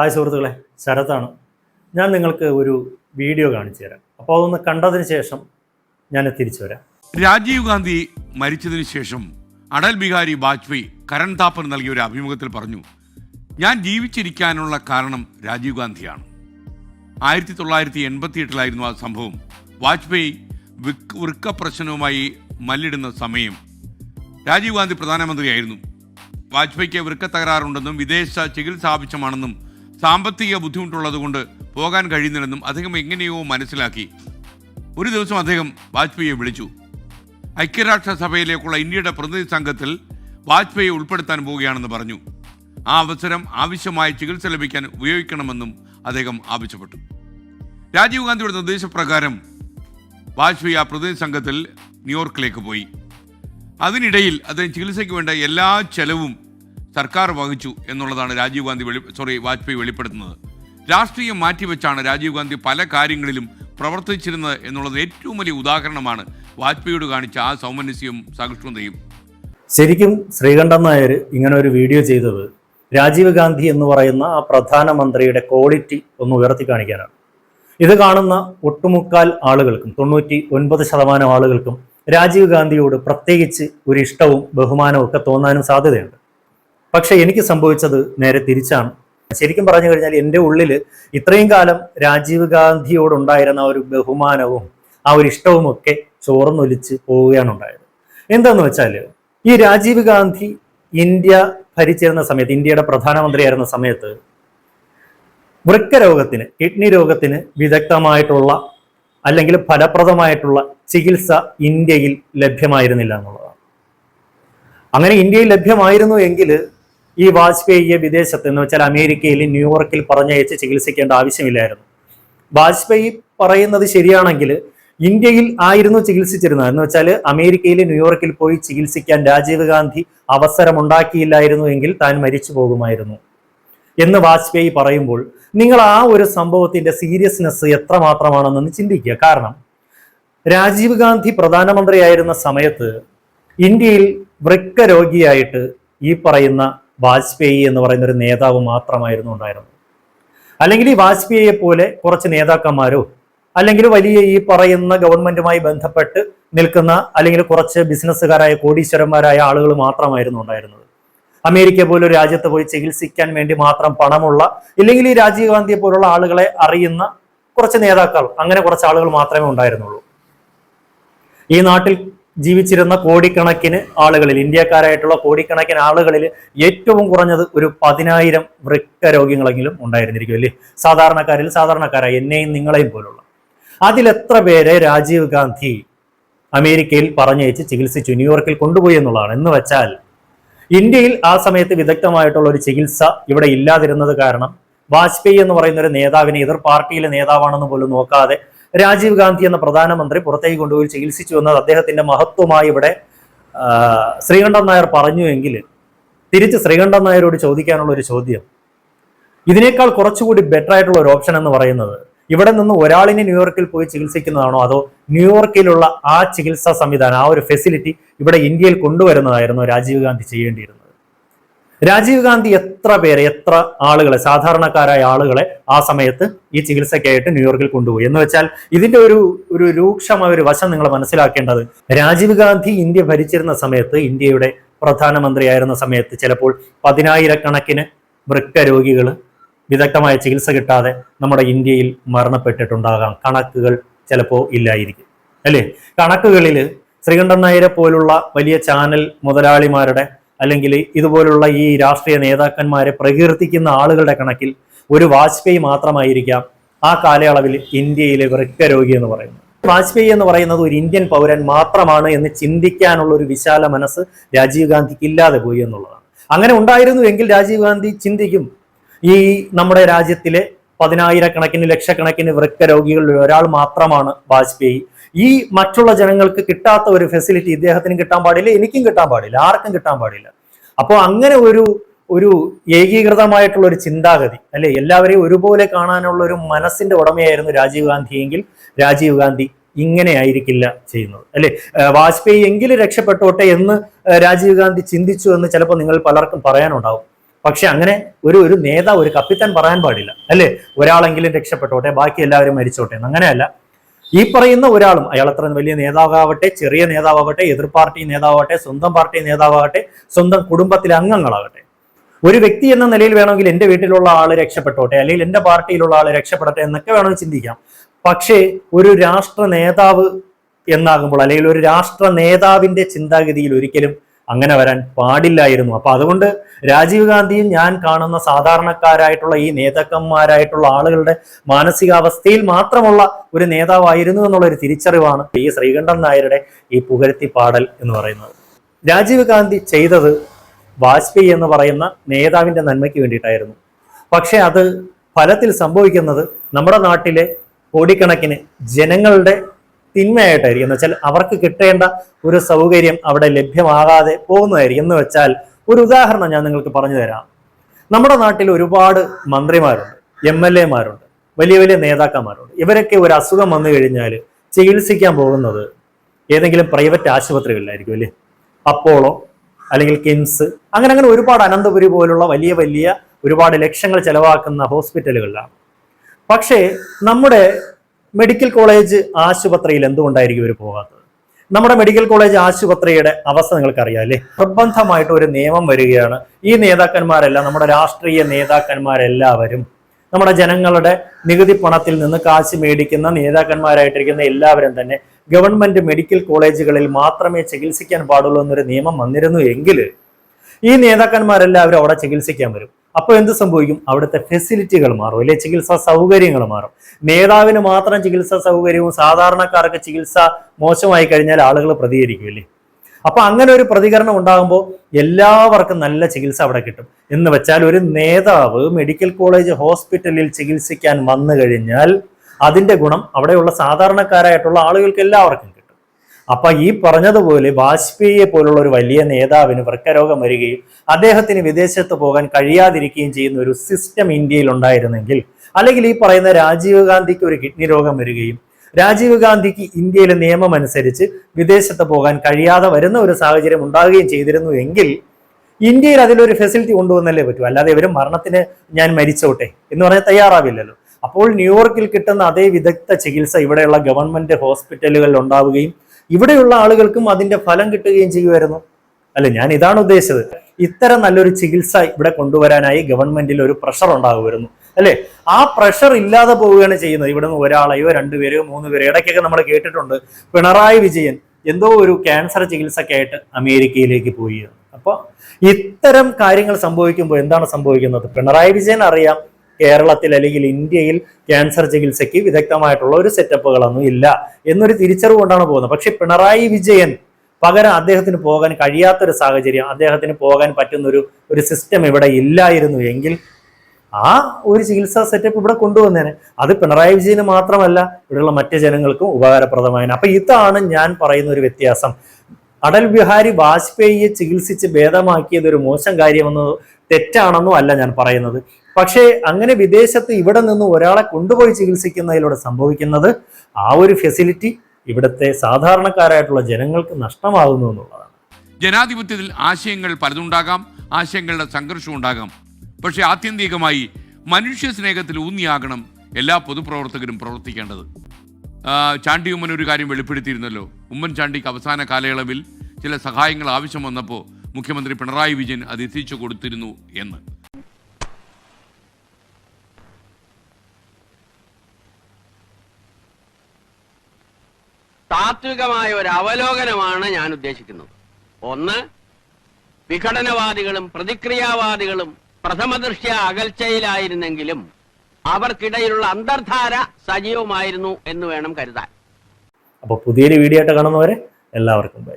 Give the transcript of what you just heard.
Hi സുഹൃത്തുക്കളെ ശരത്താണ്. ഞാൻ നിങ്ങൾക്ക് ഒരു വീഡിയോ കാണിച്ചു തരാം. അപ്പോൾ അതൊന്ന് കണ്ടതിന് ശേഷം ഞാൻ തിരിച്ചു വരാം. രാജീവ് ഗാന്ധി മരിച്ചതിന് ശേഷം അടൽ ബിഹാരി വാജ്പേയി കരൺ താപ്പർ നൽകിയ ഒരു അഭിമുഖത്തിൽ പറഞ്ഞു ഞാൻ ജീവിച്ചിരിക്കാനുള്ള കാരണം രാജീവ് ഗാന്ധിയാണ്. ആയിരത്തി തൊള്ളായിരത്തി എൺപത്തി എട്ടിലായിരുന്നു ആ സംഭവം. വാജ്പേയി വിക്ക് പ്രശ്നവുമായി മല്ലിടുന്ന സമയം. രാജീവ് ഗാന്ധി പ്രധാനമന്ത്രിയായിരുന്നു. വാജ്പേയിക്ക് വൃക്ക തകരാറുണ്ടെന്നും വിദേശ ചികിത്സ ആവശ്യമാണെന്നും സാമ്പത്തിക ബുദ്ധിമുട്ടുള്ളതുകൊണ്ട് പോകാൻ കഴിയുന്നില്ലെന്നും അദ്ദേഹം എങ്ങനെയോ മനസ്സിലാക്കി. ഒരു ദിവസം അദ്ദേഹം വാജ്പേയിയെ വിളിച്ചു. ഐക്യരാഷ്ട്രസഭയിലേക്കുള്ള ഇന്ത്യയുടെ പ്രതിനിധി സംഘത്തിൽ വാജ്പേയി ഉൾപ്പെടുത്താൻ പോവുകയാണെന്ന് പറഞ്ഞു. ആ അവസരം ആവശ്യമായ ചികിത്സ ലഭിക്കാൻ ഉപയോഗിക്കണമെന്നും അദ്ദേഹം ആവശ്യപ്പെട്ടു. രാജീവ് ഗാന്ധിയുടെ നിർദ്ദേശപ്രകാരം വാജ്പേയി ആ പ്രതിനിധി സംഘത്തിൽ ന്യൂയോർക്കിലേക്ക് പോയി. അതിനിടയിൽ അദ്ദേഹം ചികിത്സയ്ക്ക് വേണ്ട എല്ലാ ചെലവും സർക്കാർ വഹിച്ചു എന്നുള്ളതാണ് രാജീവ് ഗാന്ധി വെളി സോറി വാജ്പേയി വെളിപ്പെടുത്തുന്നത്. രാഷ്ട്രീയം മാറ്റിവെച്ചാണ് രാജീവ് ഗാന്ധി പല കാര്യങ്ങളിലും പ്രവർത്തിച്ചിരുന്നത് എന്നുള്ളത് ഏറ്റവും വലിയ ഉദാഹരണമാണ് വാജ്പേയിയോട് കാണിച്ച ആ സൗമനസ്യവും സഹിഷ്ണുതയും. ശരിക്കും ശ്രീകണ്ഠൻ നായർ ഇങ്ങനെ ഒരു വീഡിയോ ചെയ്തത് രാജീവ് ഗാന്ധി എന്ന് പറയുന്ന ആ പ്രധാനമന്ത്രിയുടെ ക്വാളിറ്റി ഒന്ന് ഉയർത്തി കാണിക്കാനാണ്. ഇത് കാണുന്ന ഒട്ടുമുക്കാൽ ആളുകൾക്കും തൊണ്ണൂറ്റി ഒൻപത് ശതമാനം ആളുകൾക്കും രാജീവ് ഗാന്ധിയോട് പ്രത്യേകിച്ച് ഒരു ഇഷ്ടവും ബഹുമാനവും ഒക്കെ തോന്നാനും സാധ്യതയുണ്ട്. പക്ഷെ എനിക്ക് സംഭവിച്ചത് നേരെ തിരിച്ചാണ്. ശരിക്കും പറഞ്ഞു കഴിഞ്ഞാൽ എന്റെ ഉള്ളിൽ ഇത്രയും കാലം രാജീവ് ഗാന്ധിയോടുണ്ടായിരുന്ന ഒരു ബഹുമാനവും ആ ഒരു ഇഷ്ടവും ഒക്കെ ചോർന്നൊലിച്ച് പോവുകയാണ് ഉണ്ടായത്. എന്താന്ന് വെച്ചാൽ ഈ രാജീവ് ഗാന്ധി ഇന്ത്യ ഭരിച്ചിരുന്ന സമയത്ത് ഇന്ത്യയുടെ പ്രധാനമന്ത്രിയായിരുന്ന സമയത്ത് വൃക്ക രോഗത്തിന് കിഡ്നി രോഗത്തിന് വിദഗ്ധമായിട്ടുള്ള അല്ലെങ്കിൽ ഫലപ്രദമായിട്ടുള്ള ചികിത്സ ഇന്ത്യയിൽ ലഭ്യമായിരുന്നില്ല എന്നുള്ളതാണ്. അങ്ങനെ ഇന്ത്യയിൽ ലഭ്യമായിരുന്നു എങ്കിൽ ഈ വാജ്പേയിയെ വിദേശത്ത് എന്ന് വെച്ചാൽ അമേരിക്കയിൽ ന്യൂയോർക്കിൽ പറഞ്ഞയച്ച് ചികിത്സിക്കേണ്ട ആവശ്യമില്ലായിരുന്നു. വാജ്പേയി പറയുന്നത് ശരിയാണെങ്കിൽ ഇന്ത്യയിൽ ആയിരുന്നു ചികിത്സിച്ചിരുന്നത്. എന്ന് വെച്ചാൽ അമേരിക്കയിൽ ന്യൂയോർക്കിൽ പോയി ചികിത്സിക്കാൻ രാജീവ് ഗാന്ധി അവസരമുണ്ടാക്കിയില്ലായിരുന്നു എങ്കിൽ താൻ മരിച്ചു പോകുമായിരുന്നു. എന്ന് വാജ്പേയി പറയുമ്പോൾ നിങ്ങൾ ആ ഒരു സംഭവത്തിന്റെ സീരിയസ്നെസ് എത്രമാത്രമാണെന്നൊന്ന് ചിന്തിക്കുക. കാരണം രാജീവ് ഗാന്ധി പ്രധാനമന്ത്രിയായിരുന്ന സമയത്ത് ഇന്ത്യയിൽ വൃക്ക രോഗിയായിട്ട് ഈ പറയുന്ന വാജ്പേയി എന്ന് പറയുന്ന ഒരു നേതാവ് മാത്രമായിരുന്നു ഉണ്ടായിരുന്നത്. അല്ലെങ്കിൽ ഈ വാജ്പേയിയെ പോലെ കുറച്ച് നേതാക്കന്മാരോ അല്ലെങ്കിൽ വലിയ ഈ പറയുന്ന ഗവൺമെന്റുമായി ബന്ധപ്പെട്ട് നിൽക്കുന്ന അല്ലെങ്കിൽ കുറച്ച് ബിസിനസ്സുകാരായ കോടീശ്വരന്മാരായ ആളുകൾ മാത്രമായിരുന്നു ഉണ്ടായിരുന്നത്. അമേരിക്ക പോലൊരു രാജ്യത്ത് പോയി ചികിത്സിക്കാൻ വേണ്ടി മാത്രം പണമുള്ള ഇല്ലെങ്കിൽ ഈ രാജീവ് ഗാന്ധിയെ പോലുള്ള ആളുകളെ അറിയുന്ന കുറച്ച് നേതാക്കൾ അങ്ങനെ കുറച്ച് ആളുകൾ മാത്രമേ ഉണ്ടായിരുന്നുള്ളൂ. ഈ നാട്ടിൽ ജീവിച്ചിരുന്ന കോടിക്കണക്കിന് ആളുകളിൽ ഇന്ത്യക്കാരായിട്ടുള്ള കോടിക്കണക്കിന് ആളുകളിൽ ഏറ്റവും കുറഞ്ഞത് ഒരു പതിനായിരം വൃക്ക രോഗികളെങ്കിലും ഉണ്ടായിരുന്നിരിക്കും അല്ലേ? സാധാരണക്കാരിൽ സാധാരണക്കാരായ എന്നെയും നിങ്ങളെയും പോലുള്ള. അതിലെത്ര പേരെ രാജീവ് ഗാന്ധി അമേരിക്കയിൽ പറഞ്ഞയച്ച് ചികിത്സിച്ചു ന്യൂയോർക്കിൽ കൊണ്ടുപോയി എന്നുള്ളതാണ്. എന്ന് വെച്ചാൽ ഇന്ത്യയിൽ ആ സമയത്ത് വിദഗ്ധമായിട്ടുള്ള ഒരു ചികിത്സ ഇവിടെ ഇല്ലാതിരുന്നത് കാരണം വാജ്പേയി എന്ന് പറയുന്ന ഒരു നേതാവിനെ എതിർ പാർട്ടിയിലെ നേതാവാണെന്ന് പോലും നോക്കാതെ രാജീവ് ഗാന്ധി എന്ന പ്രധാനമന്ത്രി പുറത്തേക്ക് കൊണ്ടുപോയി ചികിത്സിച്ചു എന്നത് അദ്ദേഹത്തിന്റെ മഹത്വമായി ഇവിടെ ശ്രീകണ്ഠൻ നായർ പറഞ്ഞു എങ്കിൽ തിരിച്ച് ശ്രീകണ്ഠൻ നായരോട് ചോദിക്കാനുള്ള ഒരു ചോദ്യം. ഇതിനേക്കാൾ കുറച്ചുകൂടി ബെറ്റർ ആയിട്ടുള്ള ഒരു ഓപ്ഷൻ എന്ന് പറയുന്നത് ഇവിടെ നിന്ന് ഒരാളിനെ ന്യൂയോർക്കിൽ പോയി ചികിത്സിക്കുന്നതാണോ അതോ ന്യൂയോർക്കിലുള്ള ആ ചികിത്സാ സംവിധാനം ആ ഒരു ഫെസിലിറ്റി ഇവിടെ ഇന്ത്യയിൽ കൊണ്ടുവരുന്നതായിരുന്നു രാജീവ് ഗാന്ധി ചെയ്യേണ്ടിയിരുന്നത്? രാജീവ് ഗാന്ധി എത്ര പേരെ എത്ര ആളുകളെ സാധാരണക്കാരായ ആളുകളെ ആ സമയത്ത് ഈ ചികിത്സയ്ക്കായിട്ട് ന്യൂയോർക്കിൽ കൊണ്ടുപോയി? എന്ന് വെച്ചാൽ ഇതിന്റെ ഒരു ഒരു രൂക്ഷമായ ഒരു വശം നിങ്ങൾ മനസ്സിലാക്കേണ്ടത്. രാജീവ് ഗാന്ധി ഇന്ത്യ ഭരിച്ചിരുന്ന സമയത്ത് ഇന്ത്യയുടെ പ്രധാനമന്ത്രിയായിരുന്ന സമയത്ത് ചിലപ്പോൾ പതിനായിരക്കണക്കിന് വൃക്ക രോഗികൾ വിദഗ്ധമായ ചികിത്സ കിട്ടാതെ നമ്മുടെ ഇന്ത്യയിൽ മരണപ്പെട്ടിട്ടുണ്ടാകാം. കണക്കുകൾ ചിലപ്പോൾ ഇല്ലായിരിക്കും. അല്ലേ? കണക്കുകളിൽ ശ്രീകണ്ഠൻ നായരെ പോലുള്ള വലിയ ചാനൽ മുതലാളിമാരുടെ അല്ലെങ്കിൽ ഇതുപോലുള്ള ഈ രാഷ്ട്രീയ നേതാക്കന്മാരെ പ്രകീർത്തിക്കുന്ന ആളുകളുടെ കണക്കിൽ ഒരു വാജ്പേയി മാത്രമായിരിക്കാം ആ കാലയളവിൽ ഇന്ത്യയിലെ വൃക്ക രോഗി എന്ന് പറയുന്നത്. വാജ്പേയി എന്ന് പറയുന്നത് ഒരു ഇന്ത്യൻ പൗരൻ മാത്രമാണ് എന്ന് ചിന്തിക്കാനുള്ള ഒരു വിശാല മനസ്സ് രാജീവ് ഗാന്ധിക്ക് ഇല്ലാതെ പോയി എന്നുള്ളതാണ്. അങ്ങനെ ഉണ്ടായിരുന്നു എങ്കിൽ രാജീവ് ഗാന്ധി ചിന്തിക്കും ഈ നമ്മുടെ രാജ്യത്തിലെ പതിനായിരക്കണക്കിന് ലക്ഷക്കണക്കിന് വൃക്ക രോഗികളിൽ ഒരാൾ മാത്രമാണ് വാജ്പേയി. ഈ മറ്റുള്ള ജനങ്ങൾക്ക് കിട്ടാത്ത ഒരു ഫെസിലിറ്റി ഇദ്ദേഹത്തിനും കിട്ടാൻ പാടില്ല എനിക്കും കിട്ടാൻ പാടില്ല ആർക്കും കിട്ടാൻ പാടില്ല. അപ്പോൾ അങ്ങനെ ഒരു ഒരു ഏകീകൃതമായിട്ടുള്ള ഒരു ചിന്താഗതി അല്ലെ? എല്ലാവരെയും ഒരുപോലെ കാണാനുള്ള ഒരു മനസ്സിന്റെ ഉടമയായിരുന്നു രാജീവ് ഗാന്ധി എങ്കിൽ രാജീവ് ഗാന്ധി ഇങ്ങനെ ആയിരിക്കില്ല ചെയ്യുന്നത് അല്ലെ? വാജ്പേയി എങ്കിലും രക്ഷപ്പെട്ടോട്ടെ എന്ന് രാജീവ് ഗാന്ധി ചിന്തിച്ചു എന്ന് ചിലപ്പോൾ നിങ്ങൾ പലർക്കും പറയാനുണ്ടാവും. പക്ഷെ അങ്ങനെ ഒരു ഒരു നേതാവ് ഒരു കപ്പിത്താൻ പറയാൻ പാടില്ല. അല്ലേ? ഒരാളെങ്കിലും രക്ഷപ്പെട്ടോട്ടെ ബാക്കി എല്ലാവരും മരിച്ചോട്ടെ അങ്ങനെയല്ല. ഈ പറയുന്ന ഒരാളും അയാൾ അത്ര വലിയ നേതാവാകട്ടെ ചെറിയ നേതാവാകട്ടെ എതിർ പാർട്ടി നേതാവാകട്ടെ സ്വന്തം പാർട്ടി നേതാവാകട്ടെ സ്വന്തം കുടുംബത്തിലെ അംഗങ്ങളാകട്ടെ ഒരു വ്യക്തി എന്ന നിലയിൽ വേണമെങ്കിൽ എന്റെ വീട്ടിലുള്ള ആൾ രക്ഷപ്പെട്ടോട്ടെ അല്ലെങ്കിൽ എന്റെ പാർട്ടിയിലുള്ള ആൾ രക്ഷപ്പെടട്ടെ എന്നൊക്കെ വേണമെങ്കിൽ ചിന്തിക്കാം. പക്ഷേ ഒരു രാഷ്ട്ര നേതാവ് എന്നാകുമ്പോൾ അല്ലെങ്കിൽ ഒരു രാഷ്ട്ര നേതാവിന്റെ ചിന്താഗതിയിൽ ഒരിക്കലും അങ്ങനെ വരാൻ പാടില്ലായിരുന്നു. അപ്പൊ അതുകൊണ്ട് രാജീവ് ഗാന്ധിയും ഞാൻ കാണുന്ന സാധാരണക്കാരായിട്ടുള്ള ഈ നേതാക്കന്മാരായിട്ടുള്ള ആളുകളുടെ മാനസികാവസ്ഥയിൽ മാത്രമുള്ള ഒരു നേതാവായിരുന്നു എന്നുള്ള ഒരു തിരിച്ചറിവാണ് ഈ ശ്രീകണ്ഠൻ നായരുടെ ഈ പുകഴ്ത്തി പാടൽ എന്ന് പറയുന്നത്. രാജീവ് ഗാന്ധി ചെയ്തത് വാജ്പേയി എന്ന് പറയുന്ന നേതാവിന്റെ നന്മയ്ക്ക് വേണ്ടിയിട്ടായിരുന്നു. പക്ഷെ അത് ഫലത്തിൽ സംഭവിക്കുന്നത് നമ്മുടെ നാട്ടിലെ കോടിക്കണക്കിന് ജനങ്ങളുടെ തിന്മയായിട്ടായിരിക്കും. എന്ന് വെച്ചാൽ അവർക്ക് കിട്ടേണ്ട ഒരു സൗകര്യം അവിടെ ലഭ്യമാകാതെ പോകുന്നതായിരിക്കും. എന്ന് വെച്ചാൽ ഒരു ഉദാഹരണം ഞാൻ നിങ്ങൾക്ക് പറഞ്ഞു തരാം. നമ്മുടെ നാട്ടിൽ ഒരുപാട് മന്ത്രിമാരുണ്ട് എം എൽ എമാരുണ്ട് വലിയ വലിയ നേതാക്കന്മാരുണ്ട്. ഇവരൊക്കെ ഒരു അസുഖം വന്നു കഴിഞ്ഞാൽ ചികിത്സിക്കാൻ പോകുന്നത് ഏതെങ്കിലും പ്രൈവറ്റ് ആശുപത്രികളിലായിരിക്കും അല്ലേ? അപ്പോളോ അല്ലെങ്കിൽ കിംസ് അങ്ങനെ അങ്ങനെ ഒരുപാട് അനന്തപുരി പോലുള്ള വലിയ വലിയ ഒരുപാട് ലക്ഷങ്ങൾ ചെലവാക്കുന്ന ഹോസ്പിറ്റലുകളിലാണ്. പക്ഷേ നമ്മുടെ മെഡിക്കൽ കോളേജ് ആശുപത്രിയിൽ എന്തുകൊണ്ടായിരിക്കും ഇവർ പോകാത്തത്? നമ്മുടെ മെഡിക്കൽ കോളേജ് ആശുപത്രിയുടെ അവസ്ഥ നിങ്ങൾക്കറിയാം അല്ലേ? നിർബന്ധമായിട്ട് ഒരു നിയമം വരികയാണ്. ഈ നേതാക്കന്മാരെല്ലാം നമ്മുടെ രാഷ്ട്രീയ നേതാക്കന്മാരെല്ലാവരും നമ്മുടെ ജനങ്ങളുടെ നികുതി പണത്തിൽ നിന്ന് കാശ് മേടിക്കുന്ന നേതാക്കന്മാരായിട്ടിരിക്കുന്ന എല്ലാവരും തന്നെ ഗവൺമെന്റ് മെഡിക്കൽ കോളേജുകളിൽ മാത്രമേ ചികിത്സിക്കാൻ പാടുള്ളൂ എന്നൊരു നിയമം വന്നിരുന്നു എങ്കിൽ ഈ നേതാക്കന്മാരെല്ലാവരും അവിടെ ചികിത്സിക്കാൻ വരും. അപ്പോൾ എന്ത് സംഭവിക്കും? അവിടുത്തെ ഫെസിലിറ്റികൾ മാറും. അല്ലെ ചികിത്സാ സൗകര്യങ്ങൾ മാറും. നേതാവിന് മാത്രം ചികിത്സാ സൗകര്യവും സാധാരണക്കാർക്ക് ചികിത്സ മോശമായി കഴിഞ്ഞാൽ ആളുകൾ പ്രതികരിക്കും അല്ലേ? അപ്പൊ അങ്ങനെ ഒരു പ്രതികരണം ഉണ്ടാകുമ്പോൾ എല്ലാവർക്കും നല്ല ചികിത്സ അവിടെ കിട്ടും. എന്ന് വെച്ചാൽ ഒരു നേതാവ് മെഡിക്കൽ കോളേജ് ഹോസ്പിറ്റലിൽ ചികിത്സിക്കാൻ വന്നു കഴിഞ്ഞാൽ അതിന്റെ ഗുണം അവിടെയുള്ള സാധാരണക്കാരായിട്ടുള്ള ആളുകൾക്ക് എല്ലാവർക്കും അപ്പൊ ഈ പറഞ്ഞതുപോലെ വാജ്പേയിയെ പോലുള്ള ഒരു വലിയ നേതാവിന് വൃക്കരോഗം വരികയും അദ്ദേഹത്തിന് വിദേശത്ത് പോകാൻ കഴിയാതിരിക്കുകയും ചെയ്യുന്ന ഒരു സിസ്റ്റം ഇന്ത്യയിൽ ഉണ്ടായിരുന്നെങ്കിൽ അല്ലെങ്കിൽ ഈ പറയുന്ന രാജീവ് ഗാന്ധിക്ക് ഒരു കിഡ്നി രോഗം വരികയും രാജീവ് ഗാന്ധിക്ക് ഇന്ത്യയിലെ നിയമം അനുസരിച്ച് വിദേശത്ത് പോകാൻ കഴിയാതെ വരുന്ന ഒരു സാഹചര്യം ഉണ്ടാകുകയും ചെയ്തിരുന്നു എങ്കിൽ ഇന്ത്യയിൽ അതിലൊരു ഫെസിലിറ്റി കൊണ്ടുവന്നല്ലേ പറ്റൂ? അല്ലാതെ ഇവരും മരണത്തിന് ഞാൻ മരിച്ചോട്ടെ എന്ന് പറഞ്ഞാൽ തയ്യാറാവില്ലല്ലോ. അപ്പോൾ ന്യൂയോർക്കിൽ കിട്ടുന്ന അതേ വിദഗ്ധ ചികിത്സ ഇവിടെയുള്ള ഗവൺമെന്റ് ഹോസ്പിറ്റലുകളിൽ ഉണ്ടാവുകയും ഇവിടെയുള്ള ആളുകൾക്കും അതിന്റെ ഫലം കിട്ടുകയും ചെയ്യുമായിരുന്നു. അല്ല ഞാൻ ഇതാണ് ഉദ്ദേശിച്ചത്. ഇത്തരം നല്ലൊരു ചികിത്സ ഇവിടെ കൊണ്ടുവരാനായി ഗവൺമെന്റിൽ ഒരു പ്രഷർ ഉണ്ടാകുമായിരുന്നു അല്ലെ ആ പ്രഷർ ഇല്ലാതെ പോവുകയാണ് ചെയ്യുന്നത്. ഇവിടെ നിന്ന് ഒരാളെയോ രണ്ടുപേരെയോ മൂന്ന് പേരെയോ ഇടയ്ക്കൊക്കെ നമ്മൾ കേട്ടിട്ടുണ്ട്. പിണറായി വിജയൻ എന്തോ ഒരു ക്യാൻസർ ചികിത്സക്കായിട്ട് അമേരിക്കയിലേക്ക് പോയി അപ്പോൾ അപ്പൊ ഇത്തരം കാര്യങ്ങൾ സംഭവിക്കുമ്പോൾ എന്താണ് സംഭവിക്കുന്നത്? പിണറായി വിജയൻ അറിയാം കേരളത്തിൽ അല്ലെങ്കിൽ ഇന്ത്യയിൽ ക്യാൻസർ ചികിത്സയ്ക്ക് വിദഗ്ധമായിട്ടുള്ള ഒരു സെറ്റപ്പുകളൊന്നും ഇല്ല എന്നൊരു തിരിച്ചറിവ് കൊണ്ടാണ് പോകുന്നത്. പക്ഷെ പിണറായി വിജയൻ പകരം അദ്ദേഹത്തിന് പോകാൻ കഴിയാത്തൊരു സാഹചര്യം അദ്ദേഹത്തിന് പോകാൻ പറ്റുന്ന ഒരു ഒരു സിസ്റ്റം ഇവിടെ ഇല്ലായിരുന്നു എങ്കിൽ ആ ഒരു ചികിത്സാ സെറ്റപ്പ് ഇവിടെ കൊണ്ടുവന്നേനെ. അത് പിണറായി വിജയന് മാത്രമല്ല ഇവിടെയുള്ള മറ്റ് ജനങ്ങൾക്കും ഉപകാരപ്രദമായ അപ്പൊ ഇതാണ് ഞാൻ പറയുന്ന ഒരു വ്യത്യാസം. അടൽ ബിഹാരി വാജ്പേയിയെ ചികിത്സിച്ച് ഭേദമാക്കിയത് ഒരു മോശം കാര്യമെന്നോ തെറ്റാണെന്നോ അല്ല ഞാൻ പറയുന്നത്. പക്ഷേ അങ്ങനെ വിദേശത്ത് ഇവിടെ നിന്ന് ഒരാളെ കൊണ്ടുപോയി ചികിത്സിക്കുന്നതിലൂടെ സംഭവിക്കുന്നത് ആ ഒരു ഫെസിലിറ്റി ഇവിടുത്തെ സാധാരണക്കാരായിട്ടുള്ള ജനങ്ങൾക്ക് നഷ്ടമാകുന്നു എന്നുള്ളതാണ്. ജനാധിപത്യത്തിൽ ആശയങ്ങൾ പലതുണ്ടാകാം ആശയങ്ങളുടെ സംഘർഷം ഉണ്ടാകാം. പക്ഷേ ആത്യന്തികമായി മനുഷ്യ സ്നേഹത്തിൽ ഊന്നിയാകണം എല്ലാ പൊതുപ്രവർത്തകരും പ്രവർത്തിക്കേണ്ടത്. ചാണ്ടി ഉമ്മൻ ഒരു കാര്യം വെളിപ്പെടുത്തിയിരുന്നല്ലോ. ഉമ്മൻചാണ്ടിക്ക് അവസാന കാലയളവിൽ ചില സഹായങ്ങൾ ആവശ്യം വന്നപ്പോൾ മുഖ്യമന്ത്രി പിണറായി വിജയൻ അത് എത്തിച്ചു കൊടുത്തിരുന്നു എന്ന്. താത്വികമായ ഒരു അവലോകനമാണ് ഞാൻ ഉദ്ദേശിക്കുന്നത്. ഒന്ന് വിഘടനവാദികളും പ്രതിക്രിയാവാദികളും പ്രഥമദൃഷ്ട്യ അകൽച്ചയിലായിരുന്നെങ്കിലും അവർക്കിടയിലുള്ള അന്തർധാര സജീവമായിരുന്നു എന്ന് വേണം കരുതാൻ. അപ്പോൾ പുതിയൊരു വീഡിയോ ആയിട്ട് കാണുന്നവരെ എല്ലാവർക്കും ബൈ